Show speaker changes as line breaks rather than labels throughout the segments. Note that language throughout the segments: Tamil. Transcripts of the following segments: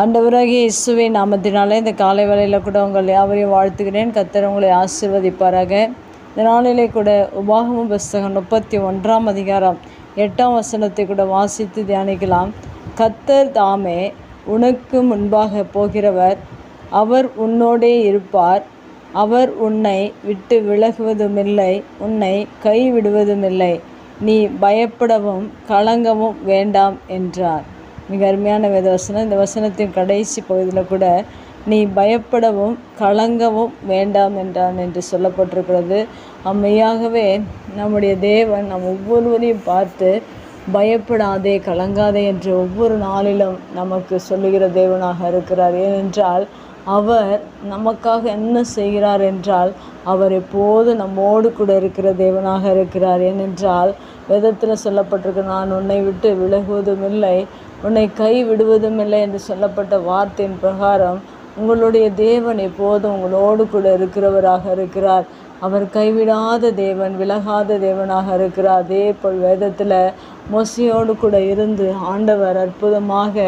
ஆண்டவராகிய இயேசுவின் நாமத்தினாலே இந்த காலை வேலையில் கூட உங்கள் யாவரையும் வாழ்த்துகிறேன். கத்தர் உங்களை ஆசிர்வதிப்பாராக. இந்த நாளிலே கூட உபாகம புஸ்தகம் முப்பத்தி ஒன்றாம் அதிகாரம் எட்டாம் வசனத்தை கூட வாசித்து தியானிக்கலாம். கத்தர் தாமே உனக்கு முன்பாக போகிறவர் அவர் உன்னோடே இருப்பார். அவர் உன்னை விட்டு விலகுவதுமில்லை உன்னை கைவிடுவதுமில்லை. நீ பயப்படவும் கலங்கவும் வேண்டாம் என்றார். மிக அருமையான வேத வசனம். இந்த வசனத்தின் கடைசி பகுதியில் கூட நீ பயப்படவும் கலங்கவும் வேண்டாம் என்றான் என்று சொல்லப்பட்டிருக்கிறது. அம்மையாகவே நம்முடைய தேவன் நம் ஒவ்வொருவரையும் பார்த்து பயப்படாதே கலங்காதே என்று ஒவ்வொரு நாளிலும் நமக்கு சொல்லுகிற தேவனாக இருக்கிறார். ஏனென்றால் அவர் நமக்காக என்ன செய்கிறார் என்றால் அவர் எப்போது நம்மோடு கூட இருக்கிற தேவனாக இருக்கிறார். ஏனென்றால் வேதத்தில் சொல்லப்பட்டிருக்க நான் உன்னை விட்டு விலகுவதும் இல்லை உன்னை கை விடுவதும் இல்லை என்று சொல்லப்பட்ட வார்த்தையின் பிரகாரம் உங்களுடைய தேவன் எப்போதும் உங்களோடு கூட இருக்கிறவராக இருக்கிறார். அவர் கைவிடாத தேவன் விலகாத தேவனாக இருக்கிறார். அதே போல் வேதத்தில் மோசியோடு கூட இருந்து ஆண்டவர் அற்புதமாக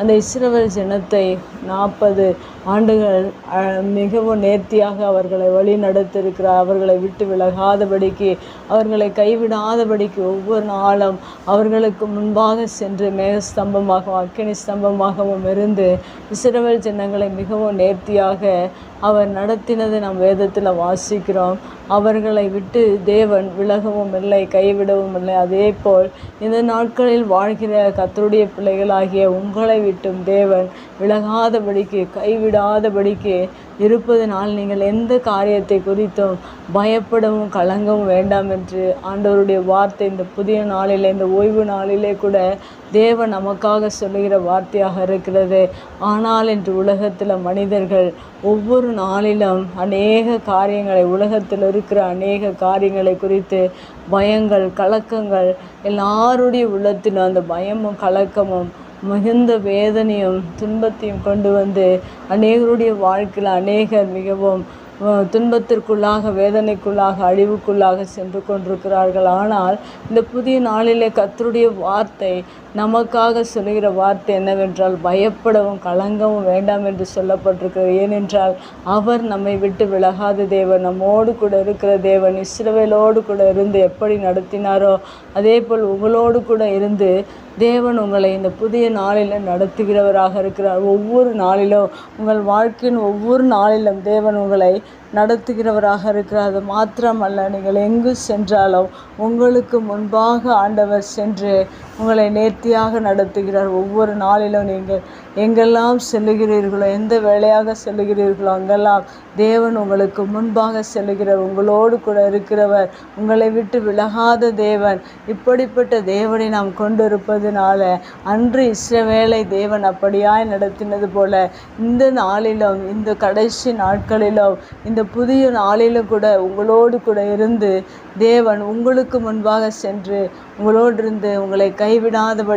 அந்த இஸ்ரவேல் ஜனத்தை நாற்பது ஆண்டுகள் மிகவும் நேர்த்தியாக அவர்களை வழி நடத்திருக்கிறார் அவர்களை விட்டு விலகாதபடிக்கு அவர்களை கைவிடாதபடிக்கு ஒவ்வொரு நாளும் அவர்களுக்கு முன்பாக சென்று மேகஸ்தம்பமாகவும் அக்கினி ஸ்தம்பமாகவும் இருந்து இஸ்ரவேல் ஜனங்களை மிகவும் நேர்த்தியாக அவர் நடத்தினதை நாம் வேதத்தில் வாசிக்கிறோம். அவர்களை விட்டு தேவன் விலகவும் இல்லை கைவிடவும் இல்லை. அதே போல் இந்த நாட்களில் வாழ்கிற கத்தருடைய பிள்ளைகளாகிய உங்களை விட்டும் தேவன் விலகாதபடிக்கு கைவிடாதபடிக்கு இருப்பதனால் நீங்கள் எந்த காரியத்தை குறித்தும் பயப்படவும் கலங்கவும் வேண்டாம் என்று ஆண்டவருடைய வார்த்தை இந்த புதிய நாளில் இந்த ஓய்வு நாளிலே கூட தேவன் நமக்காக சொல்லுகிற வார்த்தையாக இருக்கிறது. ஆனால் இன்று உலகத்தில் மனிதர்கள் ஒவ்வொரு நாளிலும் அநேக காரியங்களை உலகத்தில் இருக்கிற அநேக காரியங்களை குறித்து பயங்கள் கலக்கங்கள் எல்லாருடைய உள்ளத்திலும் அந்த பயமும் கலக்கமும் மிகுந்த வேதனையும் துன்பத்தையும் கொண்டு வந்து அநேகருடைய வாழ்க்கையில் அநேகர் மிகவும் துன்பத்திற்குள்ளாக வேதனைக்குள்ளாக அழிவுக்குள்ளாக சென்று கொண்டிருக்கிறார்கள். ஆனால் இந்த புதிய நாளிலே கத்தருடைய வார்த்தை நமக்காக சொல்லுகிற வார்த்தை என்னவென்றால் பயப்படவும் கலங்கவும் வேண்டாம் என்று சொல்லப்பட்டிருக்கிறது. ஏனென்றால் அவர் நம்மை விட்டு விலகாத தேவன் நம்மோடு கூட இருக்கிற தேவன் இஸ்ரவேலோடு கூட இருந்து எப்படி நடத்தினாரோ அதே போல் உங்களோடு கூட இருந்து தேவன் உங்களை இந்த புதிய நாளில் நடத்துகிறவராக இருக்கிறார். ஒவ்வொரு நாளிலும் உங்கள் வாழ்க்கையின் ஒவ்வொரு நாளிலும் தேவன் உங்களை நடத்துகிறவராக இருக்கிறார். அது மாத்திரமல்ல நீங்கள் எங்கு சென்றாலும் உங்களுக்கு முன்பாக ஆண்டவர் சென்று உங்களை பக்தியாக நடத்துகிறார். ஒவ்வொரு நாளிலும் நீங்கள் எங்கெல்லாம் செல்லுகிறீர்களோ எந்த வேலையாக செல்லுகிறீர்களோ அங்கெல்லாம் தேவன் உங்களுக்கு முன்பாக செல்லுகிறார். உங்களோடு கூட இருக்கிறவர் உங்களை விட்டு விலகாத தேவன். இப்படிப்பட்ட தேவனை நாம் கொண்டிருப்பதனால அன்று இஸ்ரவேலை தேவன் அப்படியாய் நடத்தினது போல இந்த நாளிலும் இந்த கடைசி நாட்களிலும் இந்த புதிய நாளிலும் கூட உங்களோடு கூட இருந்து தேவன் உங்களுக்கு முன்பாக சென்று உங்களோடு இருந்து உங்களை கைவிடாதபடி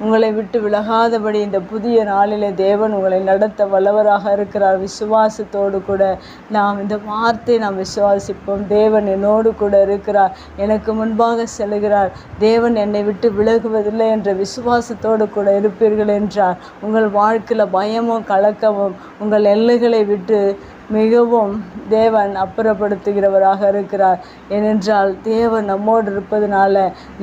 உங்களை விட்டு விலகாதபடி இந்த புதிய நாளிலே தேவன் உங்களை நடத்த வல்லவராக இருக்கிறார். விசுவாசத்தோடு கூட நாம் இந்த வார்த்தை நாம் விசுவாசிப்போம். தேவன் என்னோடு கூட இருக்கிறார். எனக்கு முன்பாக செல்கிறார். தேவன் என்னை விட்டு விலகுவதில்லை என்ற விசுவாசத்தோடு கூட இருப்பீர்கள் என்றார். உங்கள் வாழ்க்கையில் பயமும் கலக்கமும் உங்கள் எல்லைகளை விட்டு மிகவும் தேவன் அப்புறப்படுத்துகிறவராக இருக்கிறார். ஏனென்றால் தேவன் நம்மோடு இருப்பதனால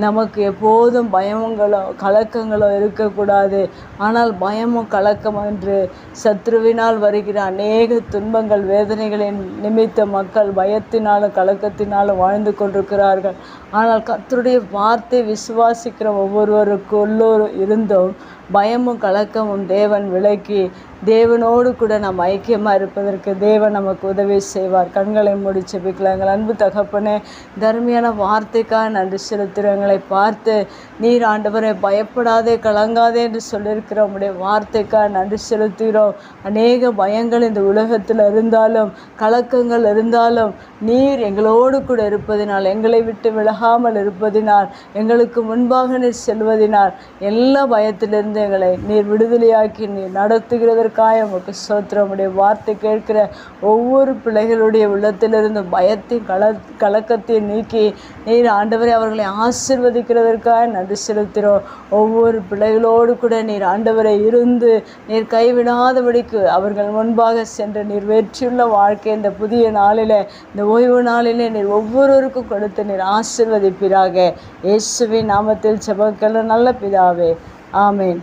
நமக்கு எப்போதும் பயங்களோ கலக்கங்களோ இருக்கக்கூடாது. ஆனால் பயமும் கலக்கம் என்று சத்ருவினால் வருகிற அநேக துன்பங்கள் வேதனைகளின் நிமித்த மக்கள் பயத்தினாலும் கலக்கத்தினாலும் வாழ்ந்து கொண்டிருக்கிறார்கள். ஆனால் கத்தருடைய வார்த்தை விசுவாசிக்கிற ஒவ்வொருவருக்குள்ளோர் இருந்தும் பயமும் கலக்கமும் தேவன் விலக்கி தேவனோடு கூட நாம் ஐக்கியமாக இருப்பதற்கு தேவன் நமக்கு உதவி செய்வார். கண்களை மூடி செபிக்கலாம் எங்கள் அன்பு தகப்பனே தர்மியான வார்த்தைக்காக நன்றி செலுத்துகிறவங்களை பார்த்து நீர் ஆண்டவரை பயப்படாதே கலங்காதே என்று சொல்லியிருக்கிற உங்களுடைய வார்த்தைக்காக நன்றி செலுத்துகிறோம். அநேக பயங்கள் இந்த உலகத்தில் இருந்தாலும் கலக்கங்கள் இருந்தாலும் நீர் எங்களோடு கூட இருப்பதினால் எங்களை விட்டு விலகாமல் இருப்பதினால் எங்களுக்கு முன்பாக நீர் செல்வதினால் எல்லா பயத்திலிருந்து இருந்தங்களை நீர் விடுதலையாக்கி நீர் நடத்துகிறதற்காக உமக்கு சோத்திரமுடைய வார்த்தை கேட்கிற ஒவ்வொரு பிள்ளைகளுடைய உள்ளத்திலிருந்து பயத்தையும் கல கலக்கத்தையும் நீக்கி நீர் ஆண்டவரை அவர்களை ஆசிர்வதிக்கிறதற்காக நன்றி செலுத்துகிறோம். ஒவ்வொரு பிள்ளைகளோடு கூட நீர் ஆண்டவரை இருந்து நீர் கைவிடாதபடிக்கு அவர்கள் முன்பாக சென்று நீர் வெற்றியுள்ள வாழ்க்கை இந்த புதிய நாளில் இந்த ஓய்வு நாளிலே நீர் ஒவ்வொருவருக்கும் கொடுத்து நீர் ஆசிர்வதிப்பீராக. இயேசுவின் நாமத்தில் செபக்கல நல்ல பிதாவே ஆமேன்